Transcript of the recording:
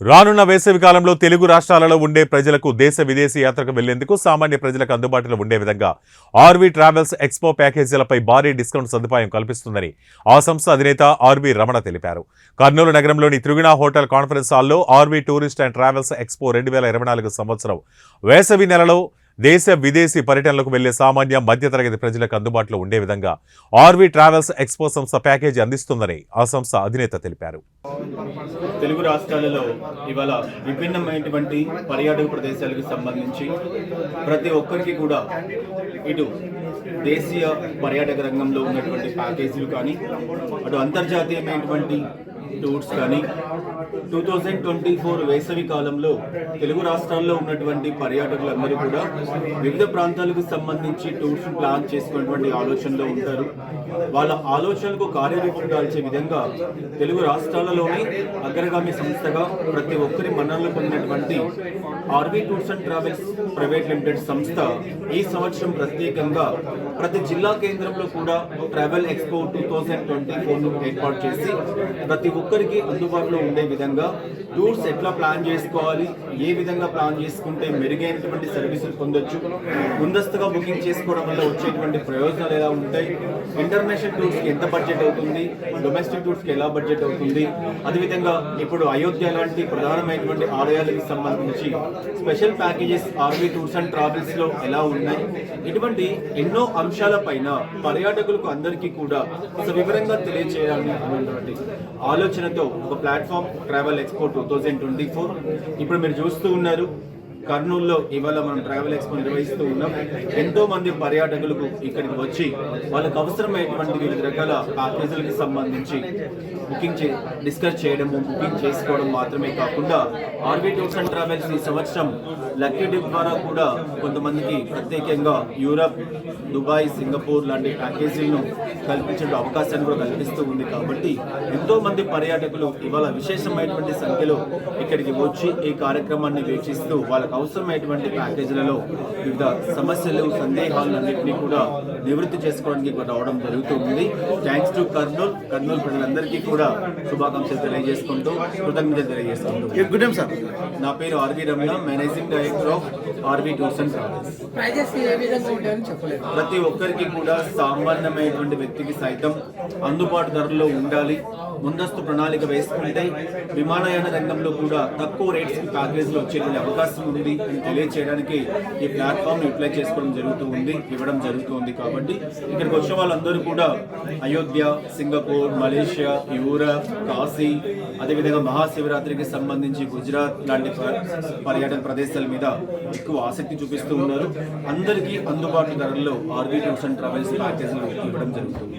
రానున్న వేసవి కాలంలో తెలుగు రాష్ట్రాలలో ఉండే ప్రజలకు దేశ విదేశీ యాత్రకు వెళ్ళేందుకు సామాన్య ప్రజలకు అందుబాటులో ఉండే విధంగా ఆర్వీ ట్రావెల్స్ ఎక్స్పో ప్యాకేజీలపై భారీ డిస్కౌంట్ సదుపాయం కల్పిస్తుందని ఆ సంస్థ అధినేత ఆర్వీ రమణ తెలిపారు. కర్నూలు నగరంలోని త్రిగుణ హోటల్ కాన్ఫరెన్స్ హాల్లో RV tourist and travels expo రెండు వేల ఇరవై నాలుగు సంవత్సరం వేసవి నెలలో దేశ విదేశీ పర్యటనలకు వెళ్ళే సామాన్య మధ్యతరగతి ప్రజలకు అందుబాటులో ఉండే విధంగా ఆర్వీ ట్రావెల్స్ ఎక్స్పో సంస్థ ప్యాకేజీ అందిస్తుందని ఆ సంస్థ అధినేత తెలిపారు. తెలుగు రాష్ట్రాలలో ఇవాళ విభిన్నమైనటువంటి పర్యాటక ప్రదేశాలకు సంబంధించి ప్రతి ఒక్కరికి కూడా ఇటు దేశీయ పర్యాటక రంగంలో ఉన్నటువంటి ప్యాకేజీలు కానీ అటు అంతర్జాతీయమైనటువంటి టూర్స్ కానీ టూ థౌజండ్ ట్వంటీ ఫోర్ వేసవి కాలంలో తెలుగు రాష్ట్రాల్లో ఉన్నటువంటి పర్యాటకులందరూ కూడా వివిధ ప్రాంతాలకు సంబంధించి టూర్స్ ప్లాన్ చేసుకున్నటువంటి ఆలోచనలో ఉంటారు. వాళ్ళ ఆలోచనలకు కార్యరూపం దాల్చే విధంగా తెలుగు రాష్ట్రాలలోని అగ్రగామి సంస్థగా ప్రతి ఒక్కరి మన్ననలు పొందినటువంటి RV tours and travels private limited సంస్థ ఈ సంవత్సరం ప్రత్యేకంగా ప్రతి జిల్లా కేంద్రంలో కూడా travel expo two thousand twenty ఫోర్ను ఏర్పాటు చేసి ప్రతి ఒక్కరికి అందుబాటులో ఉండే విధంగా టూర్స్ ఎట్లా ప్లాన్ చేసుకోవాలి ఏ విధంగా ప్లాన్ చేసుకుంటే మెరుగైనటువంటి సర్వీసులు పొందొచ్చు ముందస్తుగా బుకింగ్ చేసుకోవడం వల్ల వచ్చేటువంటి ప్రయోజనాలు ఎలా ఉంటాయి ఇంటర్నేషనల్ టూర్స్కి ఎంత బడ్జెట్ అవుతుంది డొమెస్టిక్ టూర్స్కి ఎలా బడ్జెట్ అవుతుంది అదేవిధంగా ఇప్పుడు అయోధ్య లాంటి ప్రధానమైనటువంటి ఆలయాలకు సంబంధించి special packages RV tours and ట్రావెల్స్లో ఎలా ఉన్నాయి ఇటువంటి ఎన్నో అంశాలపైన పర్యాటకులకు అందరికీ కూడా సవివరంగా తెలియజేయాలని ఆలోచన ఆలోచనతో ఒక platform travel expo two thousand twenty four ఇప్పుడు మీరు చూస్తూ ఉన్నారు. కర్నూలులో ఇవాళ మనం ట్రావెల్ ఎక్స్పో నిర్వహిస్తూ ఉన్నాం. ఎంతో మంది పర్యాటకులకు ఇక్కడికి వచ్చి వాళ్ళకు అవసరమైనటువంటి వివిధ రకాల ప్యాకేజీలకు సంబంధించి బుకింగ్ చే డిస్కస్ చేయడము బుకింగ్ చేసుకోవడం మాత్రమే కాకుండా ఆర్బీ టూర్స్ అండ్ ట్రావెల్స్ ఈ సంవత్సరం లక్కీ డిప్ ద్వారా కూడా కొంతమందికి ప్రత్యేకంగా యూరప్ దుబాయ్ సింగపూర్ లాంటి ప్యాకేజీలను కల్పించే అవకాశాన్ని కూడా కల్పిస్తూ ఉంది కాబట్టి ఎంతో మంది పర్యాటకులు ఇవాళ విశేషమైనటువంటి సంఖ్యలో ఇక్కడికి వచ్చి ఈ కార్యక్రమాన్ని వీక్షిస్తూ వాళ్ళకు అవసరమైనటువంటి ప్యాకేజీలలో వివిధ సమస్యలు సందేహాలన్నింటినీ కూడా నివృత్తి చేసుకోవడానికి ఇక్కడ రావడం జరుగుతూ ఉంది థ్యాంక్స్ టు కర్నూలు కర్నూలు ప్రజలందరికీ కూడా శుభాకాంక్షలు తెలియజేసుకుంటూ కృతజ్ఞతలు తెలియజేసుకుంటూ గుడ్ నేమ్ సార్ నా పేరు RV Ramana managing director of RV tours and travels ప్రతి ఒక్కరికి కూడా సామాన్యమైనటువంటి వ్యక్తికి సైతం అందుబాటు ధరల్లో ఉండాలి. ముందస్తు ప్రణాళిక వేసుకుంటే విమానయాన రంగంలో కూడా తక్కువ రేట్స్ ప్యాకేజీలు వచ్చేటువంటి అవకాశం ఉంది. అని తెలియచేయడానికి ఈ ప్లాట్ఫామ్ యూటిలైజ్ చేసుకోవడం జరుగుతూ ఉంది ఇవ్వడం జరుగుతూ ఉంది కాబట్టి ఇక్కడికి వచ్చిన వాళ్ళందరూ కూడా Ayodhya Singapore Malaysia Europe Kashi అదేవిధంగా మహాశివరాత్రికి సంబంధించి గుజరాత్ లాంటి పర్యాటక ప్రదేశాల మీద ఎక్కువ ఆసక్తి చూపిస్తూ ఉన్నారు. అందరికీ అందుబాటు ధరల్లో ఆర్బీ టూర్స్ అండ్ ట్రావెల్స్ ప్యాకేజీలు ఇవ్వడం జరుగుతుంది.